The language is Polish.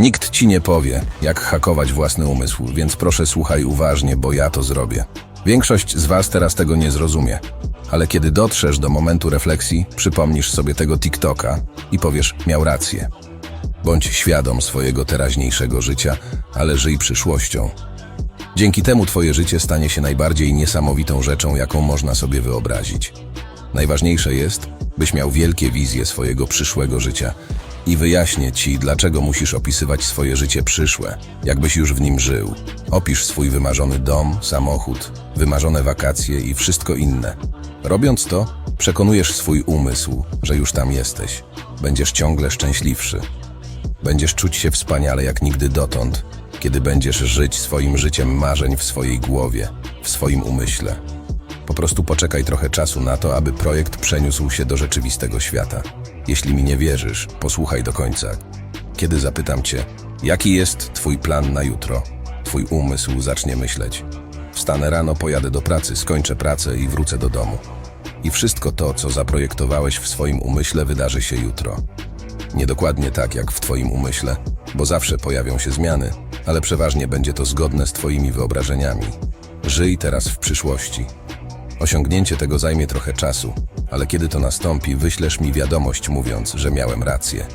Nikt ci nie powie, jak hakować własny umysł, więc proszę słuchaj uważnie, bo ja to zrobię. Większość z was teraz tego nie zrozumie, ale kiedy dotrzesz do momentu refleksji, przypomnisz sobie tego TikToka i powiesz, miał rację. Bądź świadom swojego teraźniejszego życia, ale żyj przyszłością. Dzięki temu twoje życie stanie się najbardziej niesamowitą rzeczą, jaką można sobie wyobrazić. Najważniejsze jest, byś miał wielkie wizje swojego przyszłego życia i wyjaśnię ci, dlaczego musisz opisywać swoje życie przyszłe, jakbyś już w nim żył. Opisz swój wymarzony dom, samochód, wymarzone wakacje i wszystko inne. Robiąc to, przekonujesz swój umysł, że już tam jesteś. Będziesz ciągle szczęśliwszy. Będziesz czuć się wspaniale jak nigdy dotąd, kiedy będziesz żyć swoim życiem marzeń w swojej głowie, w swoim umyśle. Po prostu poczekaj trochę czasu na to, aby projekt przeniósł się do rzeczywistego świata. Jeśli mi nie wierzysz, posłuchaj do końca. Kiedy zapytam cię, jaki jest twój plan na jutro, twój umysł zacznie myśleć. Wstanę rano, pojadę do pracy, skończę pracę i wrócę do domu. I wszystko to, co zaprojektowałeś w swoim umyśle, wydarzy się jutro. Niedokładnie tak jak w Twoim umyśle, bo zawsze pojawią się zmiany, ale przeważnie będzie to zgodne z Twoimi wyobrażeniami. Żyj teraz w przyszłości. Osiągnięcie tego zajmie trochę czasu, ale kiedy to nastąpi, wyślesz mi wiadomość mówiąc, że miałem rację.